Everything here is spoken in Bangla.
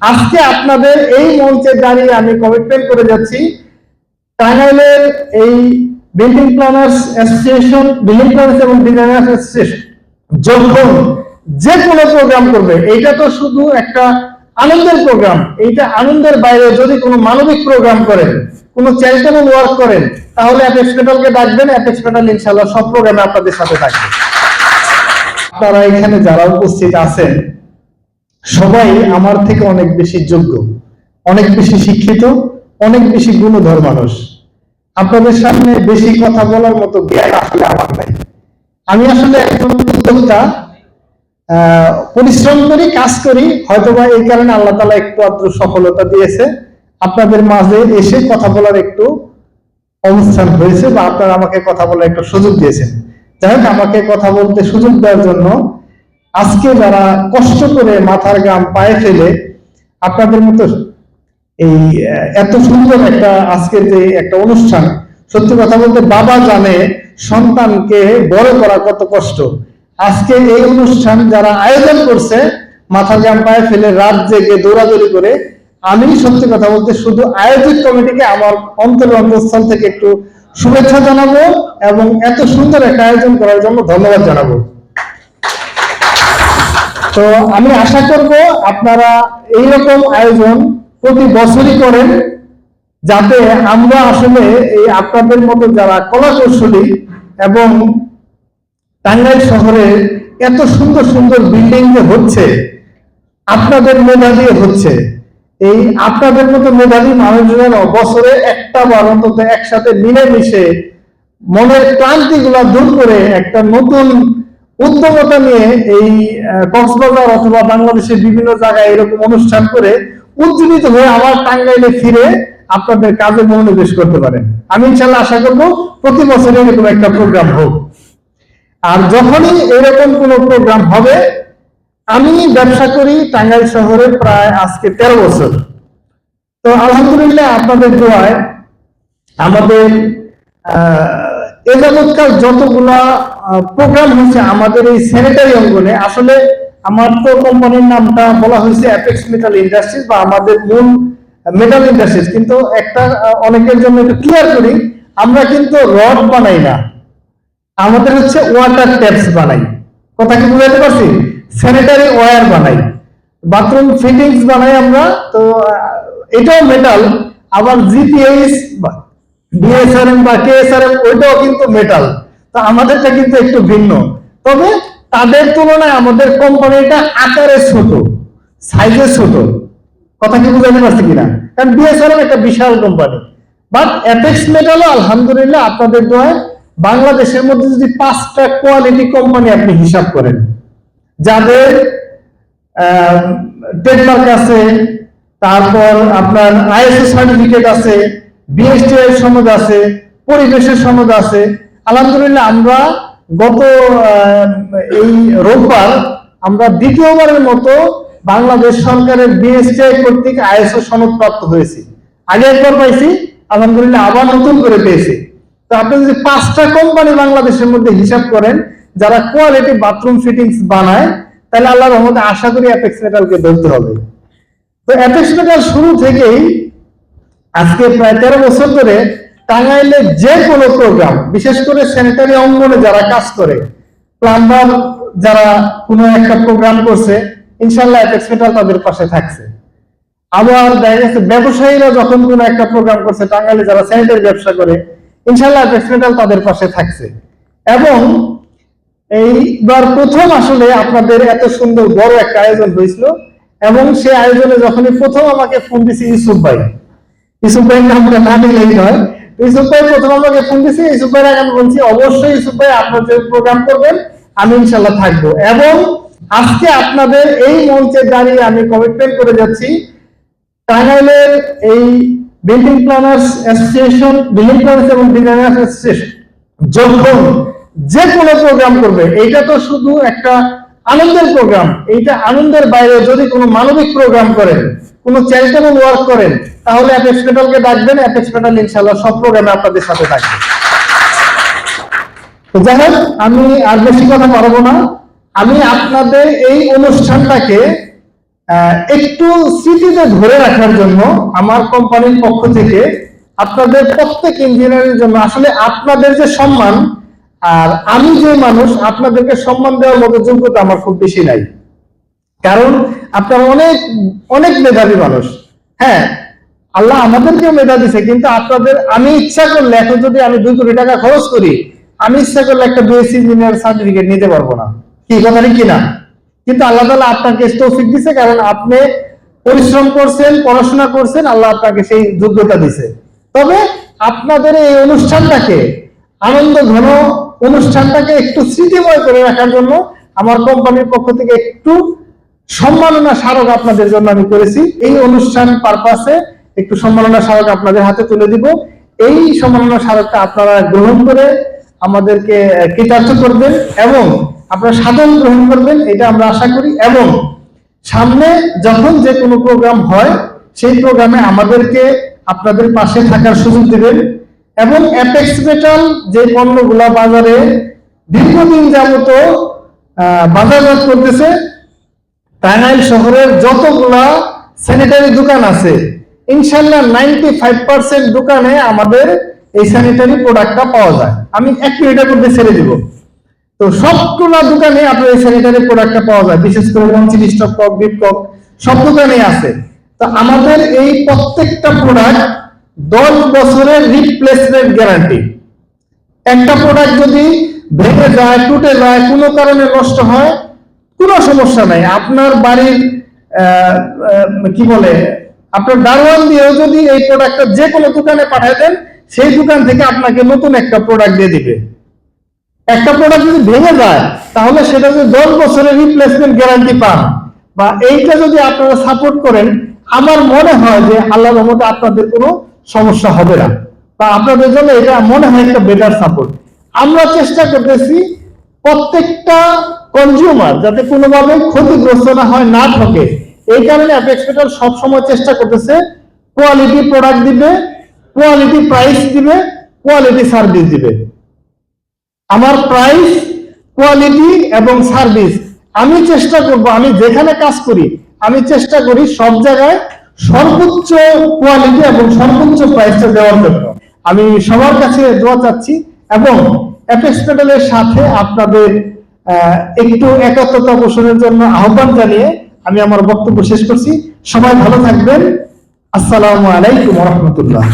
আজকে আপনাদের এই মঞ্চে দাঁড়িয়ে আমি কমিটমেন্ট করে যাচ্ছি। টাঙ্গাইলের এই building planners association building planners এবং ডিজাইনার্স অ্যাসোসিয়েশন যখন যে কোনো প্রোগ্রাম করবে, এটা তো শুধু একটা আনন্দের প্রোগ্রাম এইটা আনন্দের বাইরে যদি কোনো মানবিক প্রোগ্রাম করেন, কোনো চ্যারিটেবল ওয়ার্ক করেন, তাহলে অ্যাপেক্স মেটালকে ডাকবেন অ্যাপেক্স মেটাল ইনশাল্লাহ সব প্রোগ্রামে আপনাদের সাথে থাকবে। আপনারা এখানে যারা উপস্থিত আছেন সবাই আমার থেকে অনেক বেশি যোগ্য, অনেক বেশি শিক্ষিত, অনেক বেশি গুণধর মানুষ। আপনাদের সামনে বেশি কথা বলার মতো জ্ঞান আসলে আমার নাই। আমি আসলে একজন উদ্যোক্তা পরিশ্রম করি, কাজ করি, হয়তোবা এই কারণে আল্লাহ তালা একটু আত্র সফলতা দিয়েছে। আপনাদের মাঝে এসে কথা বলার একটু অনুষ্ঠান হয়েছে বা আপনারা আমাকে কথা বলার একটা সুযোগ দিয়েছেন। যাই হোক, আমাকে কথা বলতে সুযোগ দেওয়ার জন্য আজকে যারা কষ্ট করে মাথার গাম পায়ে ফেলে, আপনাদের মতো এই এত সুন্দর একটা আজকের যে একটা অনুষ্ঠান, সত্যি কথা বলতে বাবা জানে সন্তানকে বড় করা কত কষ্ট। আজকে এই অনুষ্ঠান যারা আয়োজন করছে, মাথার গাম পায়ে ফেলে রাত জেগে দৌড়াদৌড়ি করে, আমি সত্যি কথা বলতে শুধু আয়োজক কমিটিকে আমার অন্তর অন্তঃস্থল থেকে একটু শুভেচ্ছা জানাব এবং এত সুন্দর একটা আয়োজন করার জন্য ধন্যবাদ জানাব। তো আমি আশা করব আপনারা এইরকম আয়োজন প্রতি বছরই করেন যাতে আমরা আসলে এই আপনাদের মতো যারা কলা কৌশলী এবং টাঙ্গাইল শহরে এত সুন্দর সুন্দর বিল্ডিং যে হচ্ছে, আপনাদের মেধা দিয়ে হচ্ছে, এই আপনাদের মতো মেধাবী মানুষজন বছরে একটা বার অন্তত একসাথে মিলেমিশে মনের ক্লান্তি গুলা দূর করে একটা নতুন উদ্যমতা নিয়ে এই কক্সবাজার অথবা বাংলাদেশের বিভিন্ন জায়গায় এরকম অনুষ্ঠান করে উজ্জীবিত হয়ে আবার টাঙ্গাইলে ফিরে আপনাদের কাজে মনোনিবেশ করতে পারেন। আমি ইনশাল্লাহ আশা করব প্রতি বছর এরকম একটা প্রোগ্রাম হোক। আর যখনই এরকম কোনো প্রোগ্রাম হবে আমি ব্যবসা করি টাঙ্গাইল শহরে প্রায় আজকে তেরো বছর। তো আলহামদুলিল্লাহ আপনাদের দোয়ায় আমাদের আহ, এ যতগুলা প্রোগ্রাম হয়েছে আমাদের এই স্যানিটারি অঙ্গনে, আসলে আমার তো কোম্পানির নামটা বলা হয়েছে অ্যাপেক্স মেটাল ইন্ডাস্ট্রিজ বা আমাদের মূল মেটাল ইন্ডাস্ট্রিজ কিন্তু একটা অনেকের জন্য একটু ক্লিয়ার করি, আমরা কিন্তু রড বানাই না। আমাদের হচ্ছে ওয়াটার ট্যাপস বানাই। কথা কি বুঝাতে পারছি? স্যানিটারি ওয়্যার বানাই। বাথরুম ফিটিংস বানাই আমরা, তো এটাও মেটাল আবার জিপিএইচ ডিএসআরএম বা কেএসআরএম, ওইটাও কিন্তু মেটাল তো আমাদেরটা কিন্তু একটু ভিন্ন। তবে তাদের তুলনায় আমাদের কোম্পানিটা আকারে ছোট সাইজে ছোট। কথা কি বুঝাতে পারছি কিনা? কারণ বিএসআরএম একটা বিশাল কোম্পানি বাট অ্যাপেক্স মেটালও আলহামদুলিল্লাহ আপনাদের দোয়ায় বাংলাদেশের মধ্যে যদি পাঁচটা কোয়ালিটি কোম্পানি আপনি হিসাব করেন, যাদের ট্রেডমার্ক আছে, তারপর আপনার আইএসও সার্টিফিকেট আছে বিএসটিআই সনদ আছে, পরিবেশের সনদ আছে। আলহামদুলিল্লাহ, আমরা গত এই রোববার আমরা দ্বিতীয়বারের মতো বাংলাদেশ সরকারের বিএসটিআই কর্তৃক আইএসও সনদ প্রাপ্ত হয়েছি। আগে একবার পাইছি, আলহামদুলিল্লাহ আবার নতুন করে পেয়েছি। তো আপনি যদি পাঁচটা কোম্পানি বাংলাদেশের মধ্যে হিসাব করেন, যারা কোয়ালিটি বাথরুম ফিটিংস বানায়, তাহলে আল্লাহ রহমতে আশা করি অ্যাপেক্স মেটালকে ধরতে হবে। তো অ্যাপেক্স মেটাল শুরু থেকেই আজকে প্রায় তেরো বছর ধরে টাঙ্গাইলে যে কোনো প্রোগ্রাম বিশেষ করে স্যানিটারি অঙ্গনে যারা কাজ করে প্লাম্বার যারা কোনো একটা প্রোগ্রাম করছে, ইনশাল্লাহ অ্যাপেক্স মেটাল তাদের পাশে থাকছে। আবার দেখা গেছে ব্যবসায়ীরা যখন কোনো একটা প্রোগ্রাম করছে, টাঙ্গাইলে যারা স্যানিটারি ব্যবসা করে, ইনশাল্লাহ অ্যাপেক্স মেটাল তাদের পাশে থাকছে। এবং এইবার প্রথম আসলে আপনাদের এত সুন্দর বড় একটা আয়োজন হয়েছিল, এবং সেই আয়োজনে যখনই প্রথম আমাকে ফোন দিছে ইউসুফ ভাই ভাইয়ের নামটা না নিলেই নয়। ভাই প্রথম আমাকে ফোন দিছে ইউসুফ ভাই আমি বলছি, অবশ্যই ইউসুফ ভাই, আপনার যে প্রোগ্রাম করবেন, আমি ইনশাল্লাহ থাকব। এবং আজকে আপনাদের এই মঞ্চে দাঁড়িয়ে আমি কমিটমেন্ট করে যাচ্ছি, টাঙ্গাইলের এই building planners association building planners এবং ডিজাইনার্স অ্যাসোসিয়েশন যখন যে কোনো প্রোগ্রাম করবে, এটা তো শুধু একটা আনন্দের প্রোগ্রাম এইটা আনন্দের বাইরে যদি কোনো মানবিক প্রোগ্রাম করেন, কোনো চ্যারিটেবল ওয়ার্ক করেন তাহলে অ্যাপেক্স মেটালকে ডাকবেন অ্যাপেক্স মেটাল ইনশাল্লাহ সব প্রোগ্রামে আপনাদের সাথে থাকবে। যাই হোক, আমি আর বেশি কথা পারব না। আমি আপনাদের এই অনুষ্ঠানটাকে একটু স্মৃতিতে ধরে রাখার জন্য আমার কোম্পানির পক্ষ থেকে আপনাদের প্রত্যেক ইঞ্জিনিয়ারের জন্য আসলে আপনাদের যে সম্মান, আর আমি যে মানুষ, আপনাদেরকে সম্মান দেওয়ার মতো যোগ্যতা আমার খুব বেশি নাই। কারণ আপনারা অনেক অনেক মেধাবী মানুষ। হ্যাঁ আল্লাহ আমাদেরকেও মেধা দিছে, কিন্তু আপনাদের, আমি ইচ্ছা করলে এখন যদি আমি দুই কোটি টাকা খরচ করি, আমি ইচ্ছা করলে একটা বিএসসি ইঞ্জিনিয়ার সার্টিফিকেট নিতে পারব না। কি কথা কি না কিন্তু আল্লাহ তাআলা আপনাকে তৌফিক দিছে, কারণ আপনি পরিশ্রম করছেন, পড়াশোনা করছেন, আল্লাহ আপনাকে সেই যোগ্যতা দিছে। তবে আপনাদের এই অনুষ্ঠানটাকে, আনন্দ ঘন অনুষ্ঠানটাকে একটু স্মৃতিময় করে রাখার জন্য আমার কোম্পানির পক্ষ থেকে একটু সম্মাননা স্মারক আপনাদের জন্য আমি করেছি। এই অনুষ্ঠান পারপাসে একটু সম্মাননা স্মারক আপনাদের হাতে তুলে দিব। এই সম্মাননা স্মারকটা আপনারা গ্রহণ করে আমাদেরকে কৃতার্থ করবেন এবং আপনারা সাধন গ্রহণ করবেন, এটা আমরা আশা করি। এবং সামনে যখন যে কোনো প্রোগ্রাম হয়, সেই প্রোগ্রামে আমাদেরকে আপনাদের পাশে থাকার সুযোগ দেবেন এবং অ্যাপেক্স যে পণ্যগুলা বাজারে দীর্ঘদিন যাবত বাজারজাত করতেছে, টাঙ্গাইল শহরের যতগুলা স্যানিটারি দোকান আছে ইনশাল্লাহ নাইনটি ফাইভ পার্সেন্ট দোকানে আমাদের এই স্যানিটারি প্রোডাক্টটা পাওয়া যায়। আমি এক মিনিটের মধ্যে ছেড়ে দিব। তো সবগুলা দোকানে আপনার এই স্যানিটারি প্রোডাক্টটা পাওয়া যায়। বিশেষ করে মঞ্চিল স্টক কক বিপকক সব দোকানে আছে। তো আমাদের এই প্রত্যেকটা প্রোডাক্ট দশ বছরের রিপ্লেসমেন্ট গ্যারান্টি একটা প্রোডাক্ট যদি ভেঙে যায়, টুটে যায়, কোনো কারণে নষ্ট হয়, কোনো সমস্যা নাই। আপনার বাড়ির কি বলে আপনার দারোয়ান দিয়েও যদি এই প্রোডাক্টটা যে কোনো দোকানে পাঠায় দেন, সেই দোকান থেকে আপনাকে নতুন একটা প্রোডাক্ট দিয়ে দিবে। একটা প্রোডাক্ট যদি ভেঙে যায়, তাহলে সেটা যদি দশ বছরের রিপ্লেসমেন্ট গ্যারান্টি পান। বা এইটা যদি আপনারা সাপোর্ট করেন, আমার মনে হয় যে আল্লাহ রহমতে আপনাদের কোনো সমস্যা হবে না। বা আপনাদের জন্য এটা মনে হয় একটা বেটার সাপোর্ট আমরা চেষ্টা করতেছি প্রত্যেকটা কনজিউমার যাতে কোনোভাবে ক্ষতিগ্রস্ত না হয়, না ঠকে। এই কারণে অ্যাপেক্স মেটাল সবসময় চেষ্টা করতেছে কোয়ালিটি প্রোডাক্ট দিবে কোয়ালিটি প্রাইস দিবে কোয়ালিটি সার্ভিস দিবে। আমার প্রাইস কোয়ালিটি এবং সার্ভিস আমি চেষ্টা করব, আমি যেখানে কাজ করি, আমি চেষ্টা করি সব জায়গায় সর্বোচ্চ কোয়ালিটি এবং সর্বোচ্চ প্রাইসটা দেওয়ার জন্য। আমি সবার কাছে দোয়া চাচ্ছি এবং অ্যাপেক্স সাথে আপনাদের একটু একাত্মতা পোষণের জন্য আহ্বান জানিয়ে আমি আমার বক্তব্য শেষ করছি। সবাই ভালো থাকবেন। আসসালামু আলাইকুম রহমতুল্লাহ।